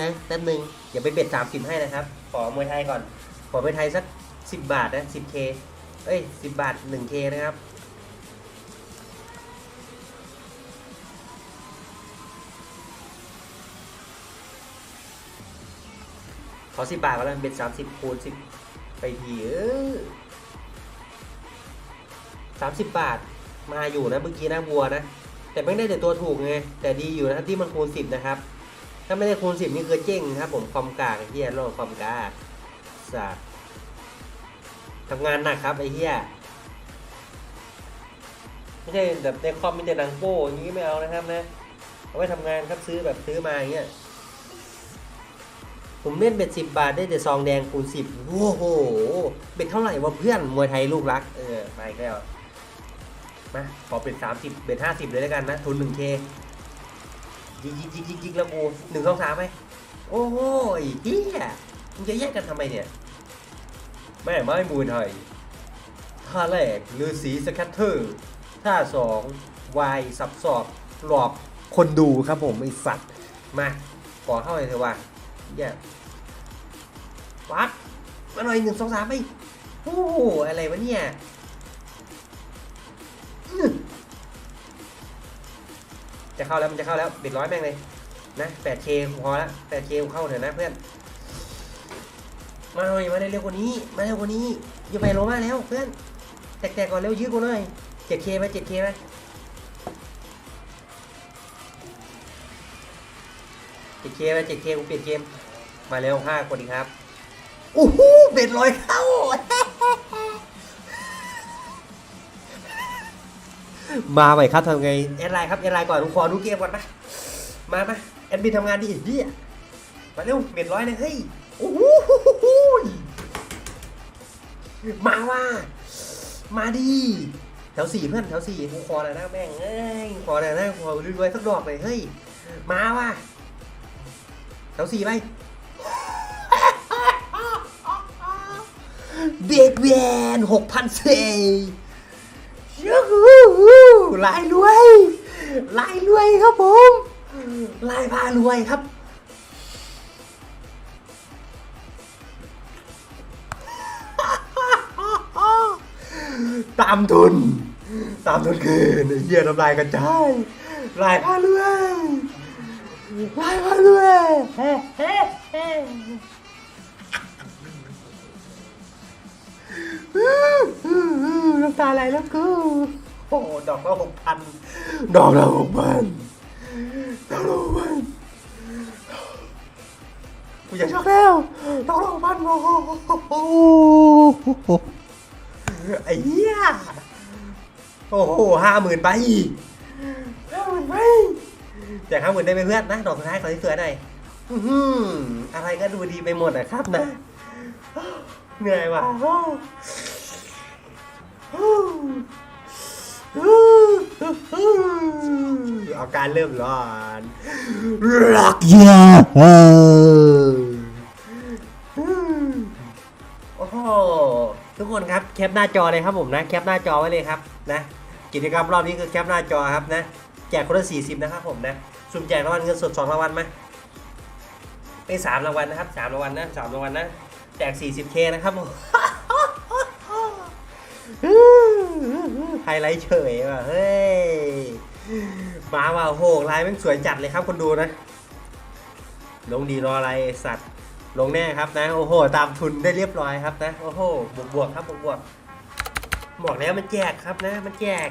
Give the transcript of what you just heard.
นะแป๊บนึงอย่าไปเบ็ดสามสิบให้นะครับ ขอมวยไทยก่อน ขอมวยไทยสักสิบบาทนะสิบเคเอ้ยสิบบาทหนึ่งเคนะครับขอสิบบาทก็แล้วเบ็ดสามสิบคูณสิบไปทีเออสามสิบบาทมาอยู่นะเมื่อกี้นะวัวนะ แต่ไม่ได้แต่ตัวถูกไงแต่ดีอยู่นะครับที่มันคูณสิบนะครับ ถ้าไม่ได้คูณสิบนี่คือเจ๊งครับผมความกากไอ้เหี้ยโลกความกากสัตว์ทำงานหนักครับไอ้เหี้ยไม่ใช่แบบในคอมมีแต่นังโป้อย่างนี้ไม่เอานะครับนะเอาไว้ทำงานครับซื้อแบบซื้อมาอย่างเงี้ยผมเล่นเบ็ดสิบบาทได้แต่ซองแดงคูณสิบโอ้โหเบ็ดเท่าไหร่วะเพื่อนมวยไทยลูกรัก เออไปกแล้วมาขอเป็นสามสิบเบ็ดห้าสิบเลยแล้วกันนะทุนหนึ่งเค ยิกยิกยิกยิกยิกแล้วกูหนึ่งสองสามไหมโอ้โหเฮียมึงจะแยกกันทำไมเนี่ย แม่ไม้มวยไทยท่าแรกลือสีสแคตเตอร์ท่าสองวายสับสอบหลอกคนดูครับผมไอสัตว์ มาขอเข้าเลยเถอะว่าแย่วัดมาหน่อยหนึ่งสองสามไปโอ้โหอะไรวะเนี่ย จะเข้าแล้วมันจะเข้าแล้วเบ็ดร้อยแม่งเลยนะแปดเคพอแล้วแปดเคเข้าเถอะนะเพื่อน มาหน่อยมาเร็วกว่านี้ มาเร็วกว่านี้อย่าไปโลมาแล้วเพื่อน แตกๆก่อนเร็วยืดกูหน่อยเจ็ดเคไหมเจ็ดเคไหมเจ็ดเคไหมเจ็ดเคกูเปลี่ยนเกม มาเร็วห้าคนดีครับ โอ้โหเบ็ดลอยเข้า มาใหม่ครับทำไงแอดไลน์ครับแอดไลน์ก่อนผมขอดูเกมก่อนนะมามาแอดมินทำงานดีดีอะมาเร็วเบ็ดร้อยเลยเฮ้ยโอ้โหมาว่า มาดีแถวสี่เพื่อนแถวสี่กูขอหน่อยนะแม่งเอ้ยขอหน่อยนะขอรวยๆสักดอกเลยเฮ้ยมาว่ะแถวสี่ไปเด็กแวนหกพันเซ ฮูลายรวยลายรวยครับผมลายพารวยครับตามทุน ตามทุนคืนไอ้เหี้ยน้ำลายกระจายลายพารวยลายพารวยน้ำตาไหลแล้วกู อ้โหดอกละหกพันดอกละหกพันดอกละหกพันกูอยากช็อกแล้วดอกละหกพันโอ้โหไอ้เหี้ยโอ้โหห้าหมื่นใบห้าหมื่นใบแจกห้าหมื่นได้ไหมเพื่อนนะดอกสุดท้ายขอที่สวยหน่อยอื้อหืออะไรก็ดูดีไปหมดนะครับนะ เหนื่อยว่ะ อาการเริ่มร้อนรักยาโอ้โหทุกคนครับแคปหน้าจอเลยครับผมนะ แคปหน้าจอไว้เลยครับนะ กิจกรรมรอบนี้คือแคปหน้าจอครับนะ แจกคนละสี่สิบนะครับผมนะ สุ่มแจกรางวัลเงินสดสองรางวัลไหมไอ้สามรางวัลนะครับสามรางวัลนะสามรางวัลนะ แจก 40k นะครับผมไฮไลท์เฉยว่ะเฮ้ยมาว่ะโหลายมันสวยจัดเลยครับคนดูนะ ลงดีรออะไรสัตว์ ลงแน่ครับนะโอ้โห ตามทุนได้เรียบร้อยครับนะโอ้โหบวกบวกครับบวกบวกบอกแล้วมันแจกครับนะ มันแจก